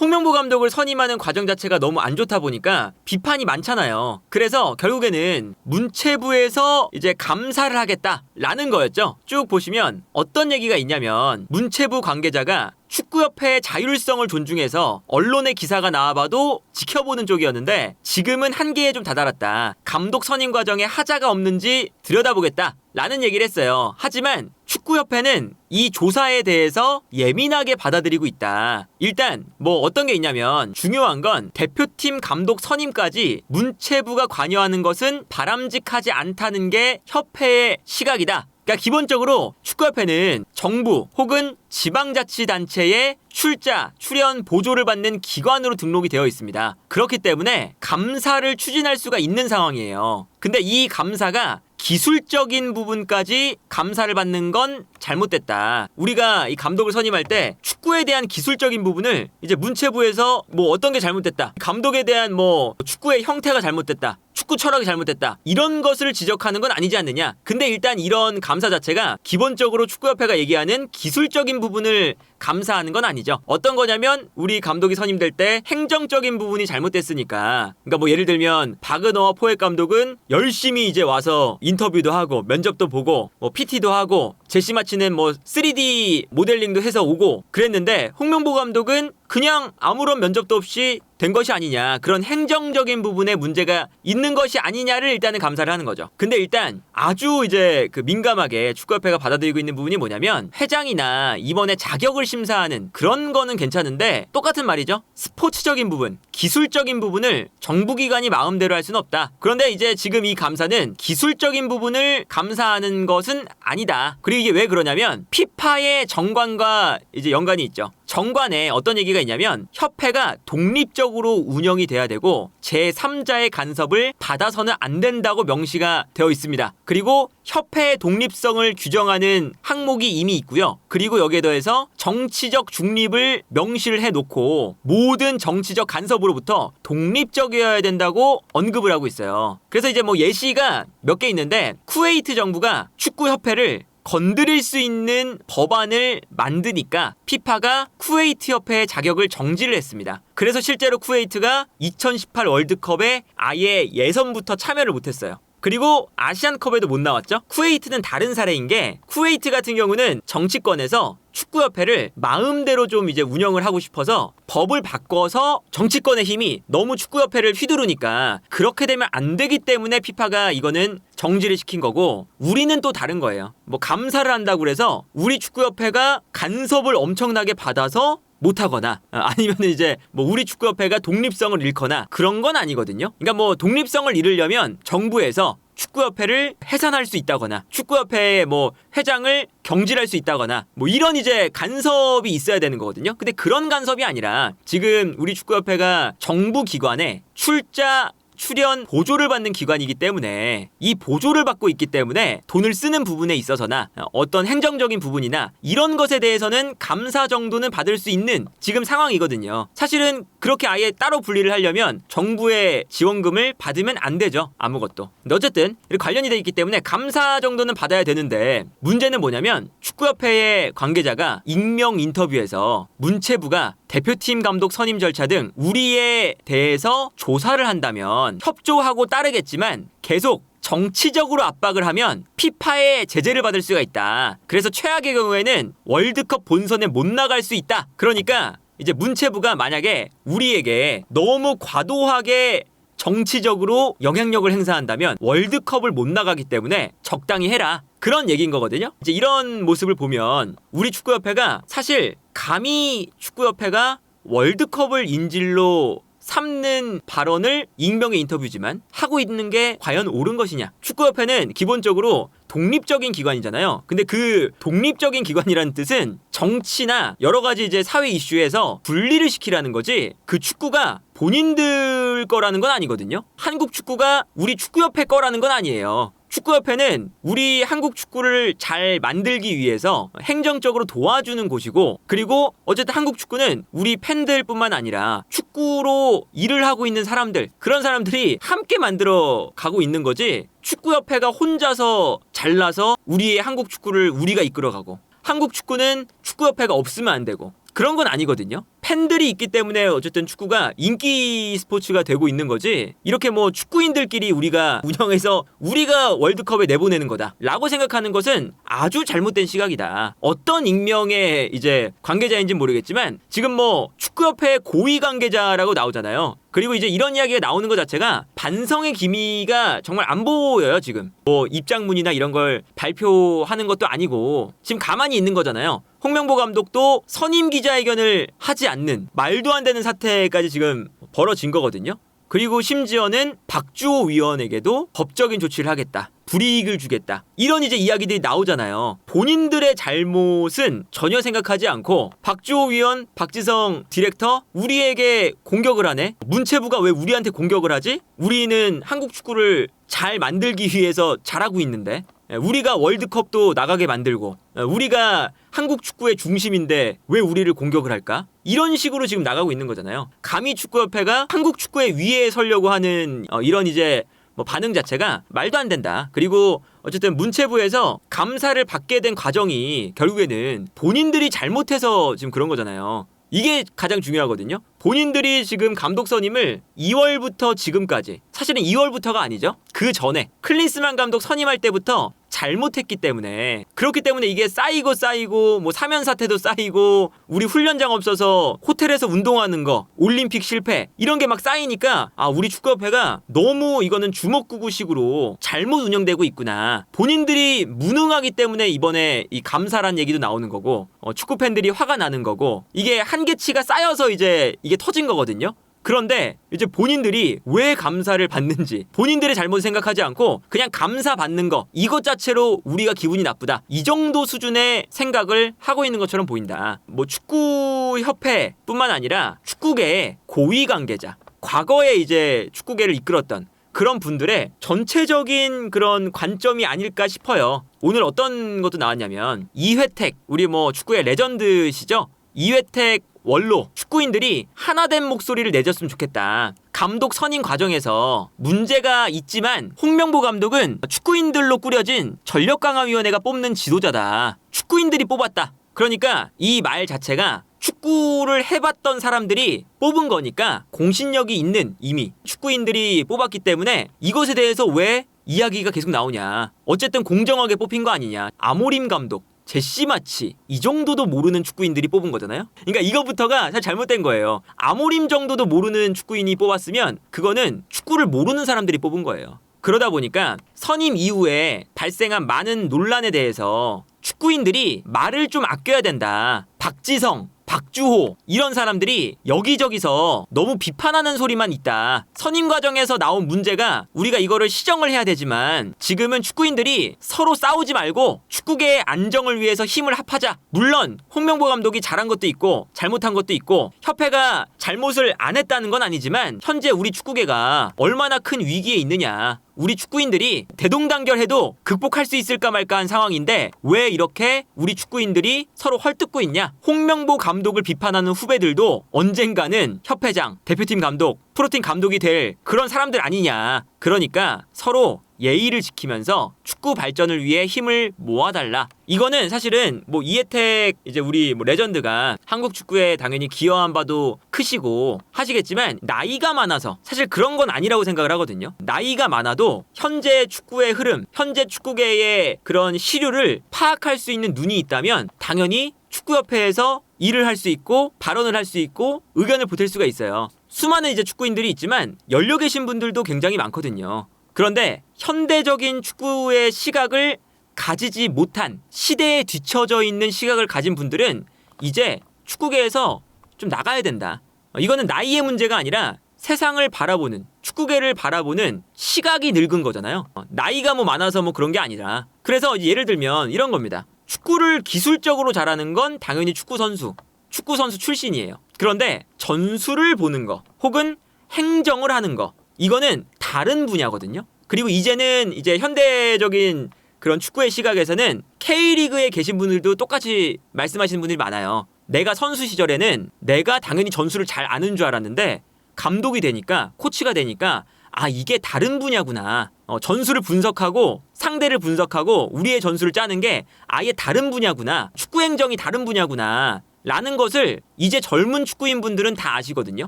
홍명보 감독을 선임하는 과정 자체가 너무 안 좋다 보니까 비판이 많잖아요. 그래서 결국에는 문체부에서 이제 감사를 하겠다라는 거였죠. 쭉 보시면 어떤 얘기가 있냐면 문체부 관계자가 축구협회의 자율성을 존중해서 언론의 기사가 나와봐도 지켜보는 쪽이었는데 지금은 한계에 좀 다다랐다. 감독 선임 과정에 하자가 없는지 들여다보겠다. 라는 얘기를 했어요. 하지만 축구협회는 이 조사에 대해서 예민하게 받아들이고 있다. 일단 뭐 어떤 게 있냐면 중요한 건 대표팀 감독 선임까지 문체부가 관여하는 것은 바람직하지 않다는 게 협회의 시각이다. 그러니까 기본적으로 축구협회는 정부 혹은 지방자치단체의 출자, 출연 보조를 받는 기관으로 등록이 되어 있습니다. 그렇기 때문에 감사를 추진할 수가 있는 상황이에요. 근데 이 감사가 기술적인 부분까지 감사를 받는 건 잘못됐다. 우리가 이 감독을 선임할 때 축구에 대한 기술적인 부분을 이제 문체부에서 뭐 어떤 게 잘못됐다. 감독에 대한 뭐 축구의 형태가 잘못됐다. 축구 철학이 잘못됐다. 이런 것을 지적하는 건 아니지 않느냐. 근데 일단 이런 감사 자체가 기본적으로 축구협회가 얘기하는 기술적인 부분을 감사하는 건 아니죠. 어떤 거냐면 우리 감독이 선임될 때 행정적인 부분이 잘못됐으니까. 그러니까 뭐 예를 들면 박은호와 포획 감독은 열심히 이제 와서 인터뷰도 하고 면접도 보고 뭐 PT도 하고 제시 마치는 뭐 3D 모델링도 해서 오고 그랬는데 홍명보 감독은 그냥 아무런 면접도 없이 된 것이 아니냐 그런 행정적인 부분에 문제가 있는 것이 아니냐를 일단은 감사를 하는 거죠. 근데 일단 아주 이제 그 민감하게 축구협회가 받아들이고 있는 부분이 뭐냐면 회장이나 이번에 자격을 심사하는 그런 거는 괜찮은데 똑같은 말이죠. 스포츠적인 부분, 기술적인 부분을 정부기관이 마음대로 할 수는 없다. 그런데 이제 지금 이 감사는 기술적인 부분을 감사하는 것은 아니다. 그리고 이게 왜 그러냐면 피파의 정관과 이제 연관이 있죠. 정관에 어떤 얘기가 있냐면 협회가 독립적으로 운영이 돼야 되고 제3자의 간섭을 받아서는 안 된다고 명시가 되어 있습니다. 그리고 협회의 독립성을 규정하는 항목이 이미 있고요. 그리고 여기에 더해서 정치적 중립을 명시를 해놓고 모든 정치적 간섭으로부터 독립적이어야 된다고 언급을 하고 있어요. 그래서 이제 뭐 예시가 몇 개 있는데 쿠웨이트 정부가 축구협회를 건드릴 수 있는 법안을 만드니까 피파가 쿠웨이트 협회의 자격을 정지를 했습니다. 그래서 실제로 쿠웨이트가 2018 월드컵에 아예 예선부터 참여를 못했어요. 그리고 아시안컵에도 못 나왔죠. 쿠웨이트는 다른 사례인 게 쿠웨이트 같은 경우는 정치권에서 축구협회를 마음대로 좀 이제 운영을 하고 싶어서 법을 바꿔서 정치권의 힘이 너무 축구협회를 휘두르니까 그렇게 되면 안 되기 때문에 피파가 이거는 정지를 시킨 거고 우리는 또 다른 거예요. 뭐 감사를 한다고 그래서 우리 축구협회가 간섭을 엄청나게 받아서 못하거나 어, 아니면 이제 뭐 우리 축구협회가 독립성을 잃거나 그런 건 아니거든요. 그러니까 뭐 독립성을 잃으려면 정부에서 축구협회를 해산할 수 있다거나 축구협회의 뭐 회장을 경질할 수 있다거나 뭐 이런 이제 간섭이 있어야 되는 거거든요. 근데 그런 간섭이 아니라 지금 우리 축구협회가 정부 기관에 출자 출연 보조를 받는 기관이기 때문에 이 보조를 받고 있기 때문에 돈을 쓰는 부분에 있어서나 어떤 행정적인 부분이나 이런 것에 대해서는 감사 정도는 받을 수 있는 지금 상황이거든요. 사실은 그렇게 아예 따로 분리를 하려면 정부의 지원금을 받으면 안 되죠. 아무것도. 근데 어쨌든 관련이 돼 있기 때문에 감사 정도는 받아야 되는데 문제는 뭐냐면 축구협회의 관계자가 익명 인터뷰에서 문체부가 대표팀 감독 선임 절차 등 우리에 대해서 조사를 한다면 협조하고 따르겠지만 계속 정치적으로 압박을 하면 피파의 제재를 받을 수가 있다. 그래서 최악의 경우에는 월드컵 본선에 못 나갈 수 있다. 그러니까 이제 문체부가 만약에 우리에게 너무 과도하게 정치적으로 영향력을 행사한다면 월드컵을 못 나가기 때문에 적당히 해라. 그런 얘기인 거거든요. 이제 이런 모습을 보면 우리 축구협회가 사실 감히 축구협회가 월드컵을 인질로 삼는 발언을 익명의 인터뷰지만 하고 있는 게 과연 옳은 것이냐. 축구협회는 기본적으로 독립적인 기관이잖아요. 근데 그 독립적인 기관이라는 뜻은 정치나 여러 가지 이제 사회 이슈에서 분리를 시키라는 거지 그 축구가 본인들 거라는 건 아니거든요. 한국 축구가 우리 축구협회 거라는 건 아니에요. 축구협회는 우리 한국 축구를 잘 만들기 위해서 행정적으로 도와주는 곳이고 그리고 어쨌든 한국 축구는 우리 팬들뿐만 아니라 축구로 일을 하고 있는 사람들 그런 사람들이 함께 만들어 가고 있는 거지 축구협회가 혼자서 잘나서 우리의 한국 축구를 우리가 이끌어가고 한국 축구는 축구협회가 없으면 안 되고 그런 건 아니거든요. 팬들이 있기 때문에 어쨌든 축구가 인기 스포츠가 되고 있는 거지. 이렇게 뭐 축구인들끼리 우리가 운영해서 우리가 월드컵에 내보내는 거다라고 생각하는 것은 아주 잘못된 시각이다. 어떤 익명의 이제 관계자인지는 모르겠지만 지금 뭐 축구협회 고위 관계자라고 나오잖아요. 그리고 이제 이런 이야기가 나오는 것 자체가 반성의 기미가 정말 안 보여요, 지금. 뭐 입장문이나 이런 걸 발표하는 것도 아니고 지금 가만히 있는 거잖아요. 홍명보 감독도 선임 기자회견을 하지 않는 말도 안 되는 사태까지 지금 벌어진 거거든요. 그리고 심지어는 박주호 위원에게도 법적인 조치를 하겠다. 불이익을 주겠다. 이런 이제 이야기들이 나오잖아요. 본인들의 잘못은 전혀 생각하지 않고 박주호 위원, 박지성 디렉터 우리에게 공격을 하네. 문체부가 왜 우리한테 공격을 하지? 우리는 한국 축구를 잘 만들기 위해서 잘하고 있는데. 예, 우리가 월드컵도 나가게 만들고 예, 우리가 한국 축구의 중심인데 왜 우리를 공격을 할까? 이런 식으로 지금 나가고 있는 거잖아요. 감히 축구협회가 한국 축구의 위에 서려고 하는 어, 이런 이제 뭐 반응 자체가 말도 안 된다. 그리고 어쨌든 문체부에서 감사를 받게 된 과정이 결국에는 본인들이 잘못해서 지금 그런 거잖아요. 이게 가장 중요하거든요. 본인들이 지금 감독 선임을 2월부터 지금까지 사실은 2월부터가 아니죠. 그 전에 클린스만 감독 선임할 때부터 잘못했기 때문에 그렇기 때문에 이게 쌓이고 쌓이고 뭐 사면 사태도 쌓이고 우리 훈련장 없어서 호텔에서 운동하는 거 올림픽 실패 이런 게 막 쌓이니까 아 우리 축구협회가 너무 이거는 주먹구구식으로 잘못 운영되고 있구나 본인들이 무능하기 때문에 이번에 이 감사란 얘기도 나오는 거고 어, 축구 팬들이 화가 나는 거고 이게 한계치가 쌓여서 이제 이게 터진 거거든요. 그런데 이제 본인들이 왜 감사를 받는지 본인들의 잘못 생각하지 않고 그냥 감사 받는 거 이것 자체로 우리가 기분이 나쁘다 이 정도 수준의 생각을 하고 있는 것처럼 보인다 뭐 축구 협회뿐만 아니라 축구계의 고위 관계자 과거에 이제 축구계를 이끌었던 그런 분들의 전체적인 그런 관점이 아닐까 싶어요. 오늘 어떤 것도 나왔냐면 이회택 우리 뭐 축구의 레전드시죠? 이회택 원로 축구인들이 하나된 목소리를 내줬으면 좋겠다. 감독 선임 과정에서 문제가 있지만 홍명보 감독은 축구인들로 꾸려진 전력강화위원회가 뽑는 지도자다. 축구인들이 뽑았다. 그러니까 이 말 자체가 축구를 해봤던 사람들이 뽑은 거니까 공신력이 있는 이미 축구인들이 뽑았기 때문에 이것에 대해서 왜 이야기가 계속 나오냐. 어쨌든 공정하게 뽑힌 거 아니냐. 아모림 감독. 제시 마치 이 정도도 모르는 축구인들이 뽑은 거잖아요. 그러니까 이거부터가 사실 잘못된 거예요. 아모림 정도도 모르는 축구인이 뽑았으면 그거는 축구를 모르는 사람들이 뽑은 거예요. 그러다 보니까 선임 이후에 발생한 많은 논란에 대해서 축구인들이 말을 좀 아껴야 된다. 박지성, 박주호 이런 사람들이 여기저기서 너무 비판하는 소리만 있다. 선임 과정에서 나온 문제가 우리가 이거를 시정을 해야 되지만 지금은 축구인들이 서로 싸우지 말고 축구계의 안정을 위해서 힘을 합하자. 물론 홍명보 감독이 잘한 것도 있고 잘못한 것도 있고 협회가 잘못을 안 했다는 건 아니지만 현재 우리 축구계가 얼마나 큰 위기에 있느냐. 우리 축구인들이 대동단결해도 극복할 수 있을까 말까 한 상황인데 왜 이렇게 우리 축구인들이 서로 헐뜯고 있냐? 홍명보 감독을 비판하는 후배들도 언젠가는 협회장, 대표팀 감독, 프로팀 감독이 될 그런 사람들 아니냐. 그러니까 서로 예의를 지키면서 축구 발전을 위해 힘을 모아달라. 이거는 사실은 뭐 이혜택 이제 우리 뭐 레전드가 한국 축구에 당연히 기여한 바도 크시고 하시겠지만 나이가 많아서 사실 그런 건 아니라고 생각을 하거든요. 나이가 많아도 현재 축구의 흐름, 현재 축구계의 그런 시류를 파악할 수 있는 눈이 있다면 당연히 축구협회에서 일을 할 수 있고 발언을 할 수 있고 의견을 보탤 수가 있어요. 수많은 이제 축구인들이 있지만 연료 계신 분들도 굉장히 많거든요. 그런데 현대적인 축구의 시각을 가지지 못한 시대에 뒤처져 있는 시각을 가진 분들은 이제 축구계에서 좀 나가야 된다. 어, 이거는 나이의 문제가 아니라 세상을 바라보는 축구계를 바라보는 시각이 늙은 거잖아요. 어, 나이가 뭐 많아서 뭐 그런 게 아니라. 그래서 예를 들면 이런 겁니다. 축구를 기술적으로 잘하는 건 당연히 축구 선수, 축구 선수 출신이에요. 그런데 전술을 보는 거 혹은 행정을 하는 거 이거는 다른 분야거든요. 그리고 이제는 이제 현대적인 그런 축구의 시각에서는 K리그에 계신 분들도 똑같이 말씀하시는 분들이 많아요. 내가 선수 시절에는 내가 당연히 전술을 잘 아는 줄 알았는데 감독이 되니까 코치가 되니까 아 이게 다른 분야구나. 어, 전술을 분석하고 상대를 분석하고 우리의 전술을 짜는 게 아예 다른 분야구나. 축구 행정이 다른 분야구나. 라는 것을 이제 젊은 축구인 분들은 다 아시거든요.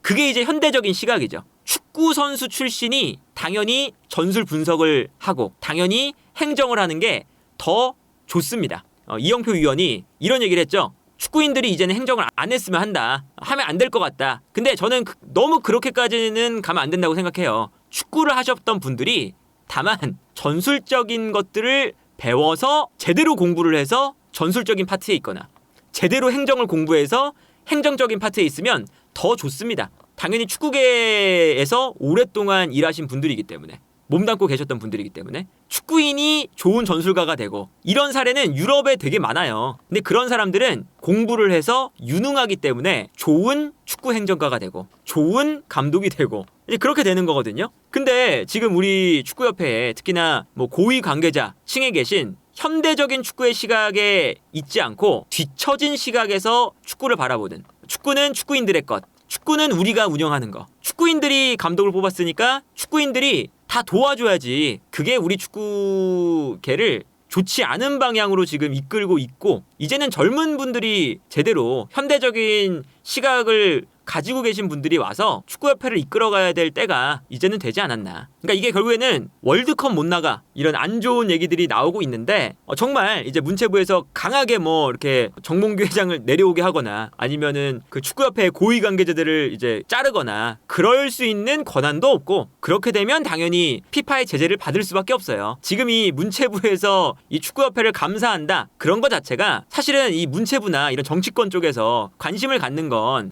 그게 이제 현대적인 시각이죠. 축구 선수 출신이 당연히 전술 분석을 하고 당연히 행정을 하는 게 더 좋습니다. 어, 이영표 위원이 이런 얘기를 했죠. 축구인들이 이제는 행정을 안 했으면 한다. 하면 안 될 것 같다. 근데 저는 그- 너무 그렇게까지는 가면 안 된다고 생각해요. 축구를 하셨던 분들이 다만 전술적인 것들을 배워서 제대로 공부를 해서 전술적인 파트에 있거나 제대로 행정을 공부해서 행정적인 파트에 있으면 더 좋습니다. 당연히 축구계에서 오랫동안 일하신 분들이기 때문에 몸담고 계셨던 분들이기 때문에 축구인이 좋은 전술가가 되고 이런 사례는 유럽에 되게 많아요. 근데 그런 사람들은 공부를 해서 유능하기 때문에 좋은 축구 행정가가 되고 좋은 감독이 되고 이제 그렇게 되는 거거든요. 근데 지금 우리 축구협회에 특히나 뭐 고위 관계자 층에 계신 현대적인 축구의 시각에 있지 않고 뒤처진 시각에서 축구를 바라보는 축구는 축구인들의 것. 축구는 우리가 운영하는 거. 축구인들이 감독을 뽑았으니까 축구인들이 다 도와줘야지. 그게 우리 축구계를 좋지 않은 방향으로 지금 이끌고 있고 이제는 젊은 분들이 제대로 현대적인 시각을 가지고 계신 분들이 와서 축구협회를 이끌어가야 될 때가 이제는 되지 않았나. 그러니까 이게 결국에는 월드컵 못 나가 이런 안 좋은 얘기들이 나오고 있는데 어, 정말 이제 문체부에서 강하게 뭐 이렇게 정몽규 회장을 내려오게 하거나 아니면은 그 축구협회 고위 관계자들을 이제 자르거나 그럴 수 있는 권한도 없고 그렇게 되면 당연히 피파의 제재를 받을 수밖에 없어요. 지금 이 문체부에서 이 축구협회를 감사한다 그런 것 자체가 사실은 이 문체부나 이런 정치권 쪽에서 관심을 갖는 건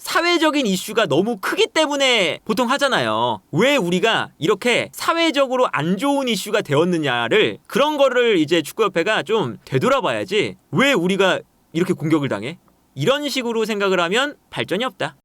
사회적인 이슈가 너무 크기 때문에 보통 하잖아요. 왜 우리가 이렇게 사회적으로 안 좋은 이슈가 되었느냐를 그런 거를 이제 축구협회가 좀 되돌아봐야지 왜 우리가 이렇게 공격을 당해? 이런 식으로 생각을 하면 발전이 없다.